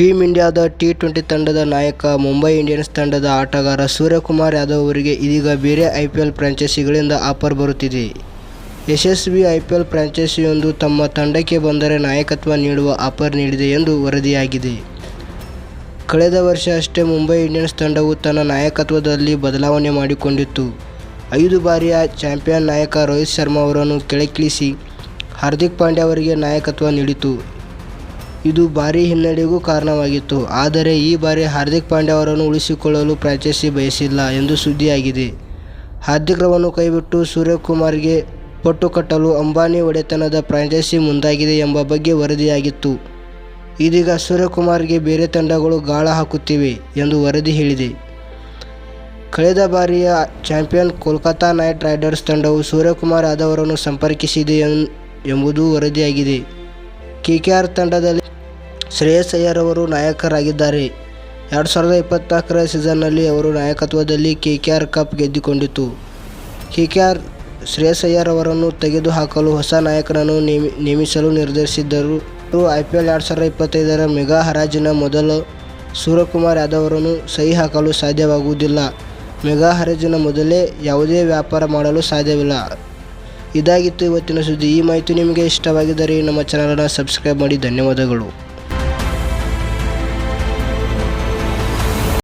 Team ಇಂಡಿಯಾದ T twenty ತಂಡದ ನಾಯಕ, ಮುಂಬೈ ಇಂಡಿಯನ್ಸ್ ತಂಡದ ಆಟಗಾರ ಸೂರ್ಯಕುಮಾರ್ ಯಾದವ್ ಅವರಿಗೆ ಇದೀಗ ಬೇರೆ ಐ ಪಿ ಎಲ್ ಫ್ರಾಂಚೈಸಿಗಳಿಂದ ಆಫರ್ ಬರುತ್ತಿದೆ. ಯಶಸ್ವಿ ಐ ಪಿ ಎಲ್ ಫ್ರಾಂಚೈಸಿಯೊಂದು ತಮ್ಮ ತಂಡಕ್ಕೆ ಬಂದರೆ ನಾಯಕತ್ವ ನೀಡುವ ಆಫರ್ ನೀಡಿದೆ ಎಂದು ವರದಿಯಾಗಿದೆ. ಕಳೆದ ವರ್ಷ ಅಷ್ಟೇ ಮುಂಬೈ ಇಂಡಿಯನ್ಸ್ ತಂಡವು ತನ್ನ ನಾಯಕತ್ವದಲ್ಲಿ ಬದಲಾವಣೆ ಮಾಡಿಕೊಂಡಿತ್ತು. ಐದು ಬಾರಿಯ ಚಾಂಪಿಯನ್ ನಾಯಕ ರೋಹಿತ್ ಶರ್ಮಾ ಅವರನ್ನು ಕೆಳಕ್ಕಿಳಿಸಿ ಹಾರ್ದಿಕ್ ಪಾಂಡ್ಯ ಅವರಿಗೆ ನಾಯಕತ್ವ ನೀಡಿತು. ಇದು ಭಾರೀ ಹಿನ್ನಡೆಗೂ ಕಾರಣವಾಗಿತ್ತು. ಆದರೆ ಈ ಬಾರಿ ಹಾರ್ದಿಕ್ ಪಾಂಡ್ಯ ಅವರನ್ನು ಉಳಿಸಿಕೊಳ್ಳಲು ಫ್ರಾಂಚೈಸಿ ಬಯಸಿಲ್ಲ ಎಂದು ಸುದ್ದಿಯಾಗಿದೆ. ಹಾರ್ದಿಕ್ರನ್ನು ಕೈಬಿಟ್ಟು ಸೂರ್ಯಕುಮಾರ್ಗೆ ಪಟ್ಟು ಕಟ್ಟಲು ಅಂಬಾನಿ ಒಡೆತನದ ಫ್ರಾಂಚೈಸಿ ಮುಂದಾಗಿದೆ ಎಂಬ ಬಗ್ಗೆ ವರದಿಯಾಗಿತ್ತು. ಇದೀಗ ಸೂರ್ಯಕುಮಾರ್ಗೆ ಬೇರೆ ತಂಡಗಳು ಗಾಳ ಹಾಕುತ್ತಿವೆ ಎಂದು ವರದಿ ಹೇಳಿದೆ. ಕಳೆದ ಬಾರಿಯ ಚಾಂಪಿಯನ್ ಕೋಲ್ಕತಾ ನೈಟ್ ರೈಡರ್ಸ್ ತಂಡವು ಸೂರ್ಯಕುಮಾರ್ ಯಾದವ್ ಅವರನ್ನು ಸಂಪರ್ಕಿಸಿದೆ ಎಂಬುದು ವರದಿಯಾಗಿದೆ. ಕೆಕೆಆರ್ ತಂಡದಲ್ಲಿ ಶ್ರೇಯಸ್ ಅಯ್ಯರ್ ನಾಯಕರಾಗಿದ್ದಾರೆ. ಎರಡು ಸಾವಿರದ ಇಪ್ಪತ್ತ್ನಾಲ್ಕರ ಸೀಸನ್ನಲ್ಲಿ ಅವರು ನಾಯಕತ್ವದಲ್ಲಿ ಕೆ ಕೆ ಆರ್ ಕಪ್ ಗೆದ್ದುಕೊಂಡಿತ್ತು. ಕೆಕೆಆರ್ ಶ್ರೇಯಸ್ ಅಯ್ಯರ್ ಅವರನ್ನು ತೆಗೆದು ಹಾಕಲು ಹೊಸ ನಾಯಕನನ್ನು ನೇಮಿಸಲು ನಿರ್ಧರಿಸಿದ್ದರು ಐ ಪಿ ಎಲ್ ಎರಡು ಸಾವಿರದ ಇಪ್ಪತ್ತೈದರ ಮೆಗಾ ಹರಾಜಿನ ಮೊದಲು ಸೂರ್ಯಕುಮಾರ್ ಯಾದವರನ್ನು ಸಹಿ ಹಾಕಲು ಸಾಧ್ಯವಾಗುವುದಿಲ್ಲ. ಮೆಗಾ ಹರಾಜಿನ ಮೊದಲೇ ಯಾವುದೇ ವ್ಯಾಪಾರ ಮಾಡಲು ಸಾಧ್ಯವಿಲ್ಲ. ಇದಾಗಿತ್ತು ಇವತ್ತಿನ ಸುದ್ದಿ. ಈ ಮಾಹಿತಿ ನಿಮಗೆ ಇಷ್ಟವಾಗಿದ್ದರೆ ನಮ್ಮ ಚಾನಲನ್ನು ಸಬ್ಸ್ಕ್ರೈಬ್ ಮಾಡಿ ಧನ್ಯವಾದಗಳು.